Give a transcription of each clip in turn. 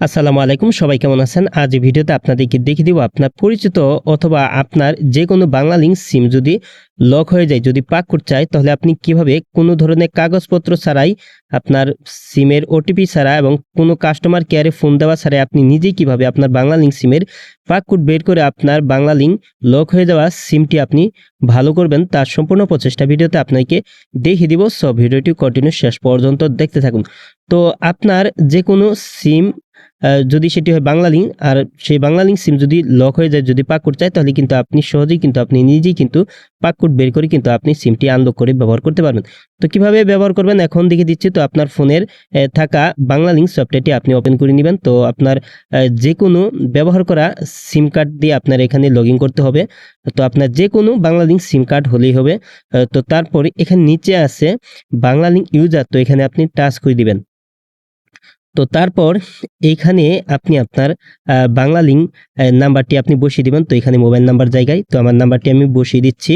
আসসালামু আলাইকুম, সবাই কেমন আছেন? আজ ভিডিওতে আপনাদেরকে দেখিয়ে দিব আপনার পরিচিত অথবা আপনার যে কোনো বাংলা লিঙ্ক সিম যদি লক হয়ে যায়, যদি পাক করতে চায়, তাহলে আপনি কীভাবে কোনো ধরনের কাগজপত্র ছাড়াই আপনার সিমের ওটিপি ছাড়া এবং কোনো কাস্টমার কেয়ারে ফোন দেওয়া ছাড়াই আপনি নিজেই কীভাবে আপনার বাংলা লিঙ্ক সিমের পাক কোড বের করে আপনার বাংলা লিঙ্ক লক হয়ে যাওয়া সিমটি আপনি ভালো করবেন, তার সম্পূর্ণ প্রচেষ্টা ভিডিওতে আপনাকে দেখিয়ে দিব। সব ভিডিওটি কন্টিনিউ শেষ পর্যন্ত দেখতে থাকুন। তো, আপনার যে কোনো সিম যদি সেটি হয় বাংলা লিঙ্ক আর সেই বাংলা লিঙ্ক সিম যদি লক হয়ে যায়, যদি পাক করতে চায়, তাহলে কিন্তু আপনি সহজেই কিন্তু আপনি নিজেই কিন্তু পাক কোড বের করে কিন্তু আপনি সিমটি আনলক করে ব্যবহার করতে পারবেন। তো কীভাবে ব্যবহার করবেন? এখন দেখে দিচ্ছি, তো আপনার ফোনের থাকা বাংলা লিঙ্ক সফটওয়্যারটি আপনি ওপেন করে নেবেন। তো আপনার যে কোনো ব্যবহার করা সিম কার্ড দিয়ে আপনার এখানে লগ করতে হবে। তো আপনার যে কোনো বাংলা লিঙ্ক সিম কার্ড হলেই হবে। তো তারপর এখানে নিচে আছে বাংলা লিঙ্ক ইউজার তো এখানে আপনি টাচ করে দিবেন। তো তারপর এইখানে আপনি আপনার বাংলা লিঙ্ক নাম্বারটি আপনি বসিয়ে দিবেন। তো এখানে মোবাইল নাম্বার জায়গায়, তো আমার নাম্বারটি আমি বসিয়ে দিচ্ছি।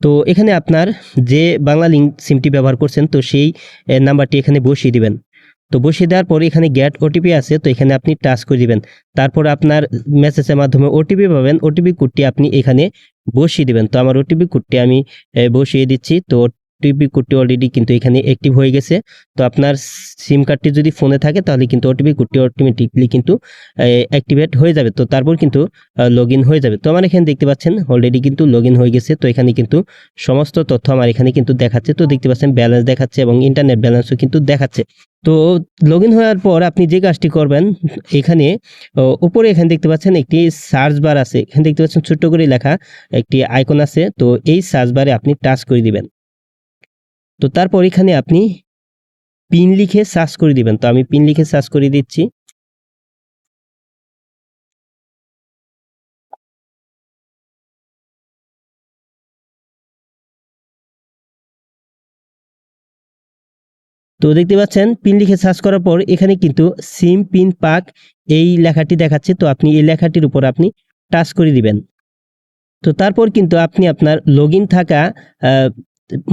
তো এখানে আপনার যে বাংলা লিঙ্ক সিমটি ব্যবহার করছেন, তো সেই নাম্বারটি এখানে বসিয়ে দিবেন। তো বসিয়ে দেওয়ার পর এখানে গ্যাট ওটিপি আছে, তো এখানে আপনি টাচ করে দিবেন। তারপর আপনার মেসেজের মাধ্যমে ওটিপি পাবেন। ওটিপি কোডটি আপনি এখানে বসিয়ে দিবেন। তো আমার ওটিপি কোডটি আমি বসিয়ে দিচ্ছি। তো ওটিপি কোডটি অলরেডি কিন্তু এখানে অ্যাক্টিভ হয়ে গেছে। তো আপনার সিম কার্ডটি যদি ফোনে থাকে, তাহলে কিন্তু ওটিপি কোডটি অটোমেটিকলি কিন্তু অ্যাক্টিভেট হয়ে যাবে। তো তারপর কিন্তু লগ হয়ে যাবে। তো আমার এখানে দেখতে পাচ্ছেন অলরেডি কিন্তু লগ হয়ে গেছে। তো এখানে কিন্তু সমস্ত তথ্য আমার এখানে কিন্তু দেখাচ্ছে। তো দেখতে পাচ্ছেন ব্যালেন্স দেখাচ্ছে এবং ইন্টারনেট ব্যালেন্সও কিন্তু দেখাচ্ছে। তো লগ হওয়ার পর আপনি যে কাজটি করবেন, এখানে উপরে এখানে দেখতে পাচ্ছেন একটি সার্চ বার আছে। এখানে দেখতে পাচ্ছেন ছোট্ট করে লেখা একটি আইকন আছে। তো এই সার্চ বারে আপনি টাচ করে দিবেন। তো তারপর এখানে আপনি পিন লিখে সার্চ করে দিবেন। তো আমি পিন লিখে সার্চ করে দিচ্ছি। তো দেখতে পাচ্ছেন, পিন লিখে সার্চ করার পর এখানে কিন্তু সিম, পিন, পাক এই লেখাটি দেখাচ্ছে। তো আপনি এই লেখাটির উপর আপনি টাচ করে দিবেন। তো তারপর কিন্তু আপনি আপনার লগ থাকা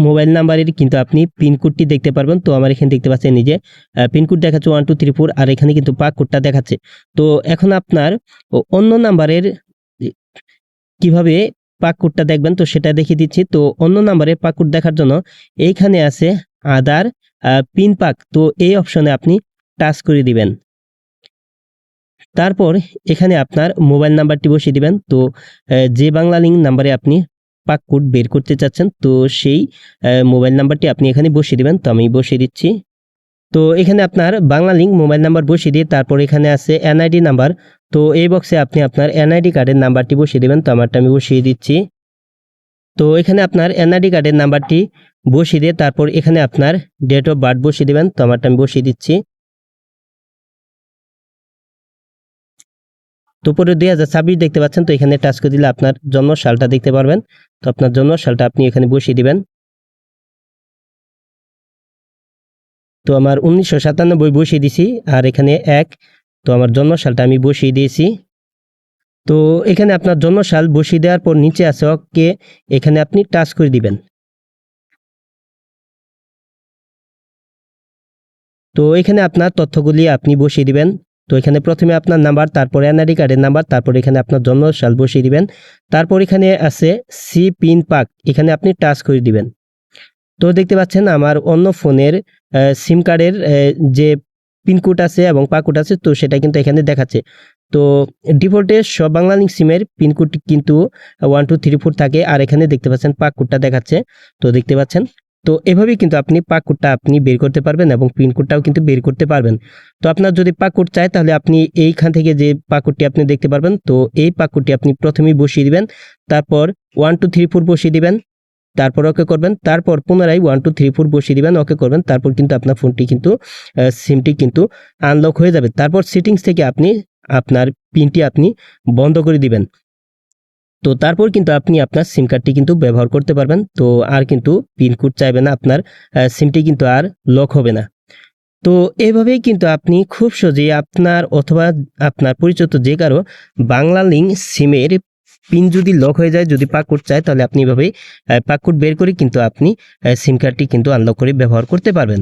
মোবাইল নাম্বারের কিন্তু আপনি পিনকোডটি দেখতে পারবেন। তো আমার এখানে দেখতে পাচ্ছেন নিজে পিনকোড দেখাচ্ছে ওয়ান টু থ্রি ফোর আর এখানে কিন্তু পাক কোডটা দেখাচ্ছে। তো এখন আপনার অন্য নাম্বারের কীভাবে পাক কোডটা দেখবেন, তো সেটা দেখিয়ে দিচ্ছি। তো অন্য নাম্বারে পাক কোড দেখার জন্য এইখানে আছে আদার পিন পাক। তো এই অপশনে আপনি টাচ করে দিবেন। তারপর এখানে আপনার মোবাইল নাম্বারটি বসিয়ে দিবেন। তো যে বাংলা লিঙ্ক নাম্বারে আপনি পাক কোড বের করতে চাচ্ছেন, তো সেই মোবাইল নাম্বারটি আপনি এখানে বসিয়ে দেবেন, তো আমি বসিয়ে দিচ্ছি। তো এখানে আপনার বাংলা লিঙ্ক মোবাইল নাম্বার বসিয়ে দিয়ে তারপর এখানে আছে এনআইডি নাম্বার, তো এই বক্সে আপনি আপনার এনআইডি কার্ডের নাম্বারটি বসিয়ে দেবেন, তো আমারটা আমি বসিয়ে দিচ্ছি। তো এখানে আপনার এনআইডি কার্ডের নাম্বারটি বসিয়ে দিয়ে তারপর এখানে আপনার ডেট অফ বার্থ বসিয়ে দেবেন, তো আমারটা আমি বসিয়ে দিচ্ছি। তো দুই হাজার ছাব্বিশ দেখতে পাচ্ছেন, তো এখানে টাচ করে দিলে আপনার জন্ম সালটা দেখতে পারবেন। তো আপনার জন্ম সালটা আপনি এখানে বসিয়ে দিবেন। তো আমার উনিশশো সাতানব্বই বসিয়ে দিছি, আর এখানে এক, তো আমার জন্ম সালটা আমি বসিয়ে দিয়েছি। তো এখানে আপনার জন্ম সাল বসিয়ে দেওয়ার পর নিচে আছে ওকে, এখানে আপনি টাচ করে দিবেন। তো এখানে আপনার তথ্যগুলি আপনি বসিয়ে দিবেন। তো এখানে প্রথমে আপনার নাম্বার, তারপর এনআইডি কার্ডের নাম্বার, তারপর এখানে আপনার জন্ম সাল বসিয়ে দিবেন। তারপর এখানে আছে সি পিন পাক, এখানে আপনি টাচ করে দিবেন। তো দেখতে পাচ্ছেন আমার অন্য ফোনের সিম কার্ডের যে পিনকোড আছে এবং পাকোড আছে, তো সেটা কিন্তু এখানে দেখাচ্ছে। তো ডিফল্টে সব বাংলা লিঙ্ক সিমের পিনকোড কিন্তু ওয়ান টু থ্রি ফোর থাকে, আর এখানে দেখতে পাচ্ছেন পাকোডটা দেখাচ্ছে। তো দেখতে পাচ্ছেন তো এভাবেই কিন্তু আপনি পাকোডটা আপনি বের করতে পারবেন এবং পিনকোডটাও কিন্তু বের করতে পারবেন। তো আপনার যদি পাকোড চায়, তাহলে আপনি এইখান থেকে যে পাকোডটি আপনি দেখতে পারবেন, তো এই পাকোডটি আপনি প্রথমেই বসিয়ে দিবেন। তারপর ওয়ান, টু, থ্রি, ফোর বসিয়ে দিবেন। তারপর ওকে করবেন। তারপর পুনরায় ওয়ান, টু, থ্রি, ফোর বসিয়ে দিবেন, ওকে করবেন। তারপর কিন্তু আপনার ফোনটি কিন্তু সিমটি কিন্তু আনলক হয়ে যাবে। তারপর সেটিংস থেকে আপনি আপনার পিনটি আপনি বন্ধ করে দিবেন। তো তারপর কিন্তু আপনি আপনার সিম কার্ডটি কিন্তু ব্যবহার করতে পারবেন। তো আর কিন্তু পিনকোড চাইবে না, আপনার সিমটি কিন্তু আর লক হবে না। তো এভাবেই কিন্তু আপনি খুব সহজেই আপনার অথবা আপনার পরিচিত যে কারও বাংলা লিঙ্ক সিমের পিন যদি লক হয়ে যায়, যদি পাকোড চায়, তাহলে আপনি এভাবেই পাকোড বের করে কিন্তু আপনি সিম কার্ডটি কিন্তু আনলক করে ব্যবহার করতে পারবেন।